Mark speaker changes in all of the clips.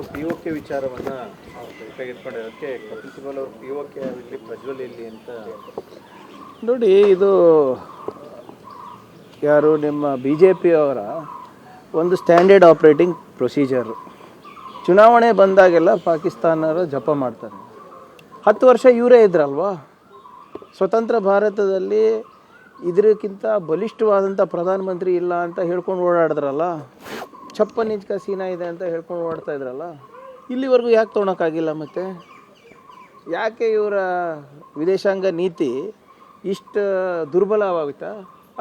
Speaker 1: ಅವರು P O K ವಿಚಾರವನ್ನು ತೆಗೆದುಕೊಂಡಿರೋಕ್ಕೆ ಕಪಿಲ್ ಸಿಬಲ್ ಅವರು ಪಿ ಒ ಕೆ ಆಗಲಿ ಪ್ರಜ್ವಲ್ ಇಲ್ಲಿ ಅಂತ
Speaker 2: ನೋಡಿ, ಇದು ಯಾರು ನಿಮ್ಮ ಬಿ ಜೆ ಪಿಯವರ ಒಂದು ಸ್ಟ್ಯಾಂಡರ್ಡ್ ಆಪ್ರೇಟಿಂಗ್ ಪ್ರೊಸೀಜರು ಚುನಾವಣೆ ಬಂದಾಗೆಲ್ಲ ಪಾಕಿಸ್ತಾನರು ಜಪ ಮಾಡ್ತಾರೆ. ಹತ್ತು ವರ್ಷ ಇವರೇ ಇದ್ರಲ್ವಾ? ಸ್ವತಂತ್ರ ಭಾರತದಲ್ಲಿ ಇದಕ್ಕಿಂತ ಬಲಿಷ್ಠವಾದಂಥ ಪ್ರಧಾನಮಂತ್ರಿ ಇಲ್ಲ ಅಂತ ಹೇಳ್ಕೊಂಡು ಓಡಾಡಿದ್ರಲ್ಲ? ಚಪ್ಪನ್ ಇಂಚ್ ಸೀನಾ ಇದೆ ಅಂತ ಹೇಳ್ಕೊಂಡು ಓಡ್ತಾ ಇದ್ರಲ್ಲ, ಇಲ್ಲಿವರೆಗೂ ಯಾಕೆ ತೊಗೊಳಕ್ಕಾಗಿಲ್ಲ ಮತ್ತೆ? ಯಾಕೆ ಇವರ ವಿದೇಶಾಂಗ ನೀತಿ ಇಷ್ಟು ದುರ್ಬಲವಾಗುತ್ತಾ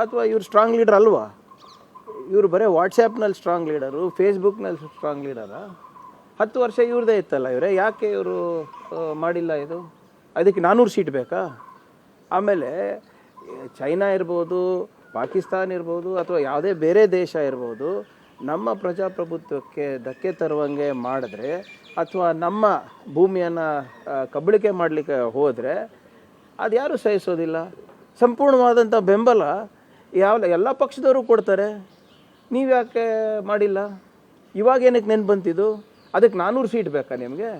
Speaker 2: ಅಥವಾ ಇವ್ರು ಸ್ಟ್ರಾಂಗ್ ಲೀಡರ್ ಅಲ್ವಾ? ಇವರು ಬರೀ ವಾಟ್ಸಪ್ನಲ್ಲಿ ಸ್ಟ್ರಾಂಗ್ ಲೀಡರು ಫೇಸ್ಬುಕ್ನಲ್ಲಿ ಸ್ಟ್ರಾಂಗ್ ಲೀಡರ ಹತ್ತು ವರ್ಷ ಇವ್ರದೇ ಇತ್ತಲ್ಲ ಇವರೇ, ಯಾಕೆ ಇವರು ಮಾಡಿಲ್ಲ ಇದು? ಅದಕ್ಕೆ ನಾನ್ನೂರು ಸೀಟ್ ಬೇಕಾ? ಆಮೇಲೆ ಚೈನಾ ಇರ್ಬೋದು, ಪಾಕಿಸ್ತಾನ್ ಇರ್ಬೋದು, ಅಥವಾ ಯಾವುದೇ ಬೇರೆ ದೇಶ ಇರ್ಬೋದು ನಮ್ಮ ಪ್ರಜಾಪ್ರಭುತ್ವಕ್ಕೆ ಧಕ್ಕೆ ತರುವಂಗೆ ಮಾಡಿದ್ರೆ ಅಥವಾ ನಮ್ಮ ಭೂಮಿಯನ್ನು ಕಬಳಿಕೆ ಮಾಡಲಿಕ್ಕೆ ಹೋದರೆ ಅದು ಯಾರೂ ಸಹಿಸೋದಿಲ್ಲ. ಸಂಪೂರ್ಣವಾದಂಥ ಬೆಂಬಲ ಯಾವ, ಎಲ್ಲ ಪಕ್ಷದವರು ಕೊಡ್ತಾರೆ. ನೀವು ಯಾಕೆ ಮಾಡಿಲ್ಲ? ಇವಾಗ ಏನಕ್ಕೆ ನೆನ್ಪು ಬಂತಿದ್ದು ಅದಕ್ಕೆ ನಾನ್ನೂರು ಸೀಟ್ ಬೇಕಾ ನಿಮಗೆ?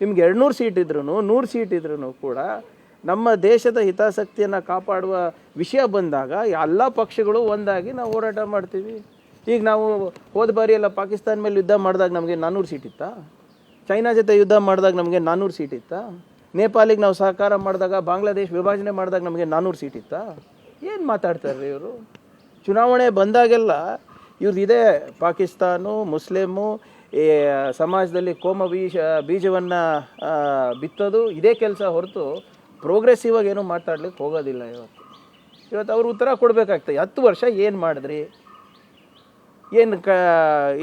Speaker 2: ನಿಮ್ಗೆ ಎರಡುನೂರು ಸೀಟ್ ಇದ್ರೂ ನೂರು ಸೀಟ್ ಇದ್ರೂ ಕೂಡ ನಮ್ಮ ದೇಶದ ಹಿತಾಸಕ್ತಿಯನ್ನು ಕಾಪಾಡುವ ವಿಷಯ ಬಂದಾಗ ಎಲ್ಲ ಪಕ್ಷಗಳು ಒಂದಾಗಿ ನಾವು ಹೋರಾಟ ಮಾಡ್ತೀವಿ. ಈಗ ನಾವು ಹೋದ ಬಾರಿ ಎಲ್ಲ ಪಾಕಿಸ್ತಾನ ಮೇಲೆ ಯುದ್ಧ ಮಾಡಿದಾಗ ನಮಗೆ ನಾನ್ನೂರು ಸೀಟ್ ಇತ್ತಾ? ಚೈನಾ ಜೊತೆ ಯುದ್ಧ ಮಾಡಿದಾಗ ನಮಗೆ ನಾನ್ನೂರು ಸೀಟ್ ಇತ್ತಾ? ನೇಪಾಳಿಗೆ ನಾವು ಸಹಕಾರ ಮಾಡಿದಾಗ, ಬಾಂಗ್ಲಾದೇಶ ವಿಭಜನೆ ಮಾಡಿದಾಗ ನಮಗೆ ನಾನ್ನೂರು ಸೀಟ್ ಏನು ಮಾತಾಡ್ತಾರೆ ಇವರು? ಚುನಾವಣೆ ಬಂದಾಗೆಲ್ಲ ಇವ್ರದ್ದು ಇದೇ ಪಾಕಿಸ್ತಾನು, ಮುಸ್ಲಿಮು, ಈ, ಸಮಾಜದಲ್ಲಿ ಕೋಮ ಬೀಜ, ಬೀಜವನ್ನು ಬಿತ್ತೋದು ಇದೇ ಕೆಲಸ ಹೊರತು ಪ್ರೋಗ್ರೆಸಿವ್ ಆಗಿ ಏನೂ ಮಾತಾಡ್ಲಿಕ್ಕೆ ಹೋಗೋದಿಲ್ಲ ಇವತ್ತು. ಇವತ್ತು ಅವ್ರು ಉತ್ತರ ಕೊಡಬೇಕಾಗ್ತದೆ. ಹತ್ತು ವರ್ಷ ಏನು ಮಾಡಿದ್ರಿ? ಏನು ಕ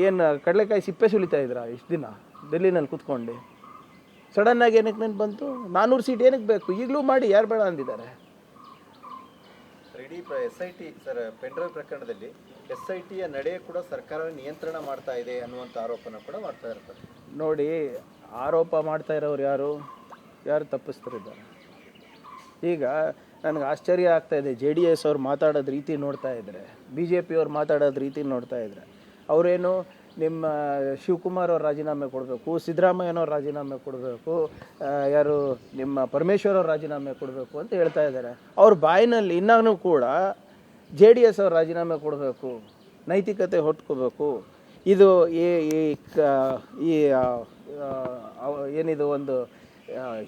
Speaker 2: ಏನು ಕಡಲೆಕಾಯಿ ಸಿಪ್ಪೆ ಸುಲಿತಾ ಇದ್ರಾ ಇಷ್ಟು ದಿನ? ಡೆಲ್ಲಿನಲ್ಲಿ ಕುತ್ಕೊಂಡು. ಸಡನ್ನಾಗಿ ಏನಕ್ಕೆ ನೆನ್ ಬಂತು? ನಾನ್ನೂರು ಸೀಟ್ ಏನಕ್ಕೆ ಬೇಕು? ಈಗಲೂ ಮಾಡಿ ಯಾರು ಬೇಡ ಅಂದಿದ್ದಾರೆ.
Speaker 1: ಇಡೀ ಎಸ್ ಐ ಟಿ ಸರ್ ಪೆಂಡ್ರಲ್ ಪ್ರಕರಣದಲ್ಲಿ ಎಸ್ ಐ ಟಿಯ ನಡೆ ಕೂಡ ಸರ್ಕಾರ ನಿಯಂತ್ರಣ ಮಾಡ್ತಾ ಇದೆ ಅನ್ನುವಂಥ ಆರೋಪನ ಕೂಡ ಮಾಡ್ತಾ ಇರ್ತಾರೆ.
Speaker 2: ನೋಡಿ ಆರೋಪ ಮಾಡ್ತಾ ಇರೋರು ಯಾರು? ಯಾರು ತಪ್ಪಿಸ್ತಾರಿದ್ದಾರೆ ಈಗ ನನಗೆ ಆಶ್ಚರ್ಯ ಆಗ್ತಾ ಇದೆ. ಜೆ ಡಿ ಎಸ್ ಅವ್ರು ಮಾತಾಡೋದು ರೀತಿ ನೋಡ್ತಾ ಇದ್ದರೆ ಬಿ ಜೆ ಪಿಯವ್ರು ಮಾತಾಡೋದು ರೀತಿ ನೋಡ್ತಾ ಇದ್ದರೆ ಅವರೇನು ನಿಮ್ಮ, ಶಿವಕುಮಾರ್ ಅವ್ರು ರಾಜೀನಾಮೆ ಕೊಡಬೇಕು, ಸಿದ್ದರಾಮಯ್ಯನವ್ರು ರಾಜೀನಾಮೆ ಕೊಡಬೇಕು ಯಾರು ನಿಮ್ಮ ಪರಮೇಶ್ವರ್ ಅವ್ರು ರಾಜೀನಾಮೆ ಕೊಡಬೇಕು ಅಂತ ಹೇಳ್ತಾ ಇದ್ದಾರೆ. ಅವ್ರ ಬಾಯಿನಲ್ಲಿ ಇನ್ನೂ ಕೂಡ ಜೆ ಡಿ ಎಸ್ ಅವ್ರು ರಾಜೀನಾಮೆ ಕೊಡಬೇಕು, ನೈತಿಕತೆ ಹೊಟ್ಕೋಬೇಕು ಇದು ಈ ಈ ಏನಿದು ಒಂದು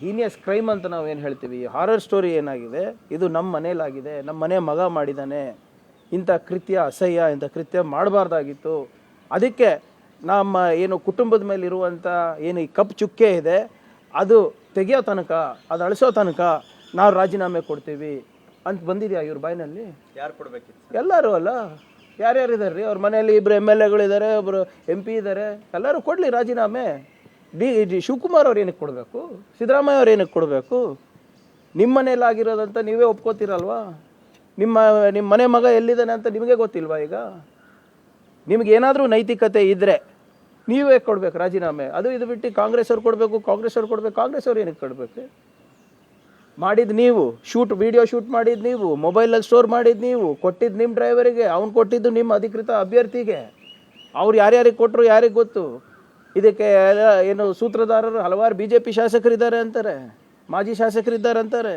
Speaker 2: ಹೀನಿಯಸ್ ಕ್ರೈಮ್ ಅಂತ ನಾವು ಏನು ಹೇಳ್ತೀವಿ? ಹಾರರ್ ಸ್ಟೋರಿ ಏನಾಗಿದೆ? ಇದು ನಮ್ಮ ಮನೇಲಾಗಿದೆ ನಮ್ಮ ಮನೆ ಮಗ ಮಾಡಿದ್ದಾನೆ ಇಂಥ ಕೃತ್ಯ ಅಸಹ್ಯ ಇಂಥ ಕೃತ್ಯ ಮಾಡಬಾರ್ದಾಗಿತ್ತು. ಅದಕ್ಕೆ ನಮ್ಮ ಏನು ಕುಟುಂಬದ ಮೇಲೆ ಇರುವಂಥ ಏನು ಈ ಕಪ್ ಚುಕ್ಕೆ ಇದೆ ಅದು ತೆಗೆಯೋ ತನಕ ಅದು ಅಳಿಸೋ ತನಕ ನಾವು ರಾಜೀನಾಮೆ ಕೊಡ್ತೀವಿ ಅಂತ ಬಂದಿದೆಯಾ ಇವ್ರ ಬಾಯಿನಲ್ಲಿ?
Speaker 1: ಯಾರು ಕೊಡಬೇಕಿತ್ತು
Speaker 2: ಎಲ್ಲರೂ ಅಲ್ಲ? ಯಾರ್ಯಾರು ಇದ್ದಾರೆ ರೀ? ಅವ್ರ ಮನೆಯಲ್ಲಿ ಇಬ್ಬರು ಎಂ ಎಲ್ ಎಗಳಿದ್ದಾರೆ ಒಬ್ಬರು ಎಂ ಪಿ ಇದ್ದಾರೆ ಎಲ್ಲರೂ ಕೊಡಲಿ ರಾಜೀನಾಮೆ. ಡಿ ಜಿ ಶಿವಕುಮಾರ್ ಅವ್ರು ಏನಕ್ಕೆ ಕೊಡಬೇಕು? ಸಿದ್ದರಾಮಯ್ಯ ಅವ್ರು ಏನಕ್ಕೆ ಕೊಡಬೇಕು? ನಿಮ್ಮ ಮನೇಲಿ ಆಗಿರೋದಂತ ನೀವೇ ಒಪ್ಕೋತೀರಲ್ವಾ? ನಿಮ್ಮ ನಿಮ್ಮ ಮನೆ ಮಗ ಎಲ್ಲಿದ್ದಾನೆ ಅಂತ ನಿಮಗೆ ಗೊತ್ತಿಲ್ವಾ ಈಗ? ನಿಮ್ಗೆ ಏನಾದರೂ ನೈತಿಕತೆ ಇದ್ದರೆ ನೀವೇ ಕೊಡಬೇಕು ರಾಜೀನಾಮೆ. ಅದು ಇದು ಬಿಟ್ಟು ಕಾಂಗ್ರೆಸ್ ಅವ್ರು ಕೊಡಬೇಕು, ಕಾಂಗ್ರೆಸ್ ಅವ್ರು ಕೊಡಬೇಕು, ಕಾಂಗ್ರೆಸ್ ಅವ್ರು ಏನಕ್ಕೆ ಕೊಡಬೇಕು? ಮಾಡಿದ್ದು ನೀವು, ಶೂಟ್, ವಿಡಿಯೋ ಶೂಟ್ ಮಾಡಿದ್ದು ನೀವು, ಮೊಬೈಲಲ್ಲಿ ಸ್ಟೋರ್ ಮಾಡಿದ್ದು ನೀವು ಕೊಟ್ಟಿದ್ದು ನಿಮ್ಮ ಡ್ರೈವರಿಗೆ, ಅವ್ನು ಕೊಟ್ಟಿದ್ದು ನಿಮ್ಮ ಅಧಿಕೃತ ಅಭ್ಯರ್ಥಿಗೆ. ಅವ್ರು ಯಾರ್ಯಾರಿಗೆ ಕೊಟ್ಟರು ಯಾರಿಗೆ ಗೊತ್ತು? ಇದಕ್ಕೆ ಏನು ಸೂತ್ರಧಾರರು ಹಲವಾರು ಬಿ ಜೆ ಪಿ ಶಾಸಕರಿದ್ದಾರೆ ಅಂತಾರೆ, ಮಾಜಿ ಶಾಸಕರಿದ್ದಾರೆ ಅಂತಾರೆ.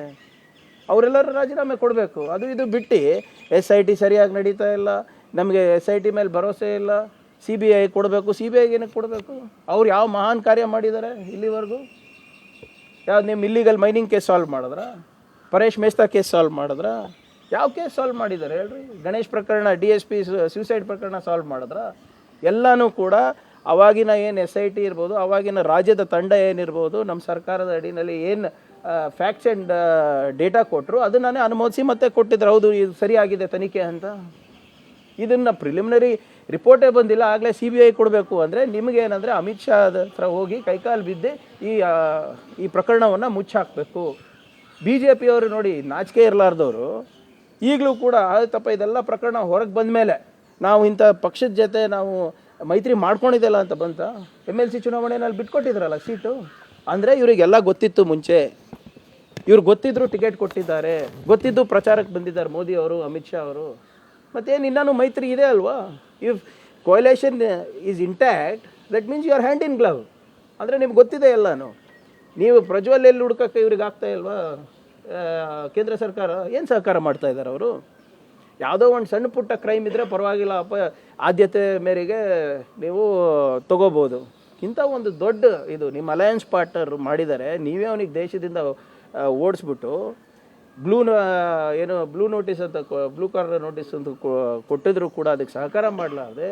Speaker 2: ಅವರೆಲ್ಲರೂ ರಾಜೀನಾಮೆ ಕೊಡಬೇಕು. ಅದು ಇದು ಬಿಟ್ಟು ಎಸ್ ಐ ಟಿ ಸರಿಯಾಗಿ ನಡೀತಾ ಇಲ್ಲ, ನಮಗೆ ಎಸ್ ಐ ಟಿ ಮೇಲೆ ಭರವಸೆ ಇಲ್ಲ, ಸಿ ಬಿ ಐ ಕೊಡಬೇಕು, ಸಿ ಬಿ ಐಗೆ ಏನಕ್ಕೆ ಕೊಡಬೇಕು? ಅವ್ರು ಯಾವ ಮಹಾನ್ ಕಾರ್ಯ ಮಾಡಿದ್ದಾರೆ ಇಲ್ಲಿವರೆಗೂ? ಯಾವ್ದು ನಿಮ್ಮ ಇಲ್ಲಿಗಲ್ ಮೈನಿಂಗ್ ಕೇಸ್ ಸಾಲ್ವ್ ಮಾಡಿದ್ರ? ಪರೇಶ್ ಮೇಸ್ತಾ ಕೇಸ್ ಸಾಲ್ವ್ ಮಾಡಿದ್ರ? ಯಾವ ಕೇಸ್ ಸಾಲ್ವ್ ಮಾಡಿದ್ದಾರೆ ಹೇಳ್ರಿ? ಗಣೇಶ್ ಪ್ರಕರಣ, ಡಿ ಎಸ್ ಪಿ ಸೂಸೈಡ್ ಪ್ರಕರಣ ಸಾಲ್ವ್ ಮಾಡಿದ್ರ? ಎಲ್ಲನೂ ಕೂಡ ಅವಾಗಿನ ಏನು ಎಸ್ ಐ ಟಿ ಇರ್ಬೋದು, ಅವಾಗಿನ ರಾಜ್ಯದ ತಂಡ ಏನಿರ್ಬೋದು ನಮ್ಮ ಸರ್ಕಾರದ ಅಡಿನಲ್ಲಿ ಏನು ಫ್ಯಾಕ್ಟ್ಸ್ ಆ್ಯಂಡ್ ಡೇಟಾ ಕೊಟ್ಟರು ಅದನ್ನೇ ಅನುಮೋದಿಸಿ ಮತ್ತೆ ಕೊಟ್ಟಿದ್ರು. ಹೌದು, ಇದು ಸರಿಯಾಗಿದೆ ತನಿಖೆ ಅಂತ. ಇದನ್ನು ಪ್ರಿಲಿಮಿನರಿ ರಿಪೋರ್ಟೇ ಬಂದಿಲ್ಲ, ಆಗಲೇ ಸಿ ಬಿ ಐ ಕೊಡಬೇಕು ಅಂದರೆ ನಿಮಗೇನಂದರೆ ಅಮಿತ್ ಶಾ ಹತ್ರ ಹೋಗಿ ಕೈಕಾಲು ಬಿದ್ದೆ ಈ ಈ ಪ್ರಕರಣವನ್ನು ಮುಚ್ಚಾಕಬೇಕು. ಬಿ ಜೆ ಪಿಯವರು ನೋಡಿ, ನಾಚಿಕೆ ಇರಲಾರ್ದವರು, ಈಗಲೂ ಕೂಡ ತಪ್ಪ ಇದೆಲ್ಲ ಪ್ರಕರಣ ಹೊರಗೆ ಬಂದ ಮೇಲೆ ನಾವು ಇಂಥ ಪಕ್ಷದ ಜೊತೆ ನಾವು ಮೈತ್ರಿ ಮಾಡ್ಕೊಂಡಿದ್ದಲ್ಲ ಅಂತ ಬಂತ? ಎಂ ಎಲ್ ಸಿ ಚುನಾವಣೆಯಲ್ಲಿ ಬಿಟ್ಕೊಟ್ಟಿದ್ರಲ್ಲ ಸೀಟು? ಅಂದರೆ ಇವರಿಗೆಲ್ಲ ಗೊತ್ತಿತ್ತು ಮುಂಚೆ. ಇವ್ರು ಗೊತ್ತಿದ್ರು ಟಿಕೆಟ್ ಕೊಟ್ಟಿದ್ದಾರೆ. ಗೊತ್ತಿದ್ದು ಪ್ರಚಾರಕ್ಕೆ ಬಂದಿದ್ದಾರೆ ಮೋದಿ ಅವರು, ಅಮಿತ್ ಶಾ ಅವರು. ಮತ್ತೇನು ಇನ್ನೂ ಮೈತ್ರಿ ಇದೆ ಅಲ್ವಾ? If coalition is intact that means you are hand in glove ಅಂದರೆ ನಿಮ್ಗೆ ಗೊತ್ತಿದೆ ಎಲ್ಲಾನು. ನೀವು ಪ್ರಜ್ವಲ್ ಎಲ್ಲಿ ಹುಡ್ಕಕ್ಕೆ ಇವ್ರಿಗೆ ಆಗ್ತಾ ಇಲ್ವಾ ಕೇಂದ್ರ ಸರ್ಕಾರ ಏನು ಸಹಕಾರ ಮಾಡ್ತಾ ಇದ್ದಾರೆ ಅವರು? ಯಾವುದೋ ಒಂದು ಸಣ್ಣ ಪುಟ್ಟ ಕ್ರೈಮ್ ಇದ್ದರೆ ಪರವಾಗಿಲ್ಲ. ಅಪ ಆದ್ಯತೆ ಮೇರೆಗೆ ನೀವು ತಗೋಬೋದು. ಇಂಥ ಒಂದು ದೊಡ್ಡ ಇದು ನಿಮ್ಮ ಅಲಯನ್ಸ್ ಪಾರ್ಟ್ನರ್ ಮಾಡಿದರೆ ನೀವೇ ಅವನಿಗೆ ದೇಶದಿಂದ ಓಡಿಸ್ಬಿಟ್ಟು ಬ್ಲೂ ಏನು ಬ್ಲೂ ನೋಟಿಸ್ ಅಂತ ಬ್ಲೂ ಕಾರ್ನರ್ ನೋಟಿಸ್ ಅಂತ ಕೊಟ್ಟಿದ್ರು ಕೂಡ ಅದಕ್ಕೆ ಸಹಕಾರ ಮಾಡಲಾರ್ದೆ.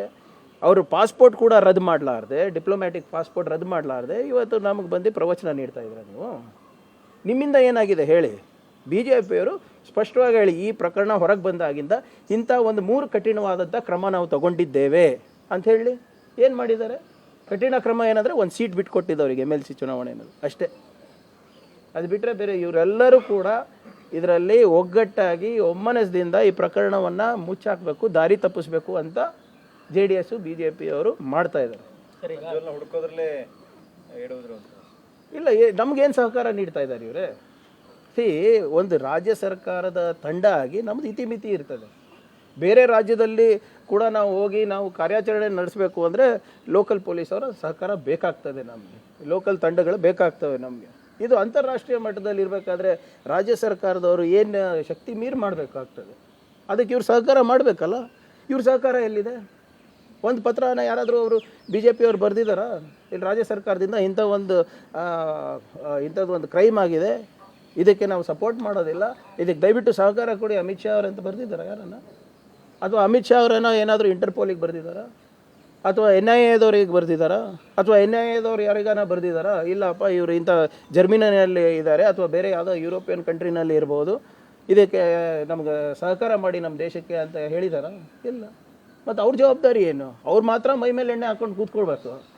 Speaker 2: ಅವರು ಪಾಸ್ಪೋರ್ಟ್ ಕೂಡ ರದ್ದು ಮಾಡಲಾರ್ದೆ. ಡಿಪ್ಲೊಮ್ಯಾಟಿಕ್ ಪಾಸ್ಪೋರ್ಟ್ ರದ್ದು ಮಾಡಲಾರ್ದೆ. ಇವತ್ತು ನಮಗೆ ಬಂದು ಪ್ರವಚನ ನೀಡ್ತಾ ಇದ್ದೀರಾ ನೀವು? ನಿಮ್ಮಿಂದ ಏನಾಗಿದೆ ಹೇಳಿ? ಬಿ ಜೆ ಪಿಯವರು ಸ್ಪಷ್ಟವಾಗಿ ಹೇಳಿ ಈ ಪ್ರಕರಣ ಹೊರಗೆ ಬಂದಾಗಿಂದ ಇಂಥ ಒಂದು ಮೂರು ಕಠಿಣವಾದಂಥ ಕ್ರಮ ನಾವು ತಗೊಂಡಿದ್ದೇವೆ ಅಂತ ಹೇಳಿ ಏನು ಮಾಡಿದ್ದಾರೆ? ಕಠಿಣ ಕ್ರಮ ಏನಂದರೆ ಒಂದು ಸೀಟ್ ಬಿಟ್ಟು ಕೊಟ್ಟಿದ್ದವರಿಗೆ ಎಂ ಎಲ್ ಸಿ ಚುನಾವಣೆ ಅನ್ನೋದು ಅಷ್ಟೇ. ಅದು ಬಿಟ್ಟರೆ ಬೇರೆ ಇವರೆಲ್ಲರೂ ಕೂಡ ಇದರಲ್ಲಿ ಒಗ್ಗಟ್ಟಾಗಿ ಒಮ್ಮನಸದಿಂದ ಈ ಪ್ರಕರಣವನ್ನು ಮುಚ್ಚಾಕಬೇಕು ದಾರಿ ತಪ್ಪಿಸ್ಬೇಕು ಅಂತ J D S B J ಪಿಯವರು ಮಾಡ್ತಾ ಇದ್ದಾರೆ. ಇಲ್ಲ ನಮಗೇನು ಸಹಕಾರ ನೀಡ್ತಾ ಇದ್ದಾರೆ ಇವರೇ? ಸಿ ಒಂದು ರಾಜ್ಯ ಸರ್ಕಾರದ ತಂಡ ಆಗಿ ನಮ್ಮದು ಇತಿಮಿತಿ ಇರ್ತದೆ. ಬೇರೆ ರಾಜ್ಯದಲ್ಲಿ ಕೂಡ ನಾವು ಹೋಗಿ ನಾವು ಕಾರ್ಯಾಚರಣೆ ನಡೆಸಬೇಕು ಅಂದರೆ ಲೋಕಲ್ ಅವರ ಸಹಕಾರ ಬೇಕಾಗ್ತದೆ ನಮಗೆ. ಲೋಕಲ್ ತಂಡಗಳು ಬೇಕಾಗ್ತವೆ ನಮಗೆ. ಇದು ಅಂತಾರಾಷ್ಟ್ರೀಯ ಮಟ್ಟದಲ್ಲಿ ಇರಬೇಕಾದ್ರೆ ರಾಜ್ಯ ಸರ್ಕಾರದವರು ಏನು ಶಕ್ತಿ ಮೀರಿ ಮಾಡಬೇಕಾಗ್ತದೆ. ಅದಕ್ಕೆ ಇವ್ರು ಸಹಕಾರ ಮಾಡಬೇಕಲ್ಲ? ಇವ್ರ ಸಹಕಾರ ಎಲ್ಲಿದೆ? ಒಂದು ಪತ್ರನ ಯಾರಾದರೂ ಅವರು ಬಿ ಜೆ ಪಿಯವ್ರು ಬರೆದಿದ್ದಾರಾ? ಇಲ್ಲಿ ರಾಜ್ಯ ಸರ್ಕಾರದಿಂದ ಇಂಥ ಒಂದು ಇಂಥದ್ದು ಒಂದು ಕ್ರೈಮ್ ಆಗಿದೆ. ಇದಕ್ಕೆ ನಾವು ಸಪೋರ್ಟ್ ಮಾಡೋದಿಲ್ಲ. ಇದಕ್ಕೆ ದಯವಿಟ್ಟು ಸಹಕಾರ ಕೊಡಿ ಅಮಿತ್ ಶಾ ಅವರಂತ ಬರೆದಿದ್ದಾರೆ ಯಾರನ್ನ? ಅಥವಾ ಅಮಿತ್ ಶಾ ಅವರೇನೋ ಏನಾದರೂ ಇಂಟರ್ಪೋಲಿಗೆ ಬರೆದಿದ್ದಾರಾ? ಅಥವಾ ಎನ್ ಐ ಎದವ್ರಿಗೆ ಬರೆದಿದ್ದಾರಾ? ಅಥವಾ ಎನ್ ಐ ಎದವ್ರು ಯಾರಿಗಾನ ಬರೆದಿದ್ದಾರಾ? ಇಲ್ಲಪ್ಪ, ಇವರು ಇಂಥ ಜರ್ಮನಿನಲ್ಲಿ ಇದ್ದಾರೆ. ಅಥವಾ ಬೇರೆ ಯಾವುದೋ ಯುರೋಪಿಯನ್ ಕಂಟ್ರಿನಲ್ಲಿ ಇರ್ಬೋದು. ಇದಕ್ಕೆ ನಮ್ಗೆ ಸಹಕಾರ ಮಾಡಿ ನಮ್ಮ ದೇಶಕ್ಕೆ ಅಂತ ಹೇಳಿದಾರ? ಇಲ್ಲ. ಮತ್ತು ಅವ್ರ ಜವಾಬ್ದಾರಿ ಏನು? ಅವ್ರು ಮಾತ್ರ ಮೈ ಮೇಲೆ ಎಣ್ಣೆ ಹಾಕ್ಕೊಂಡು ಕೂತ್ಕೊಳ್ಬೇಕು.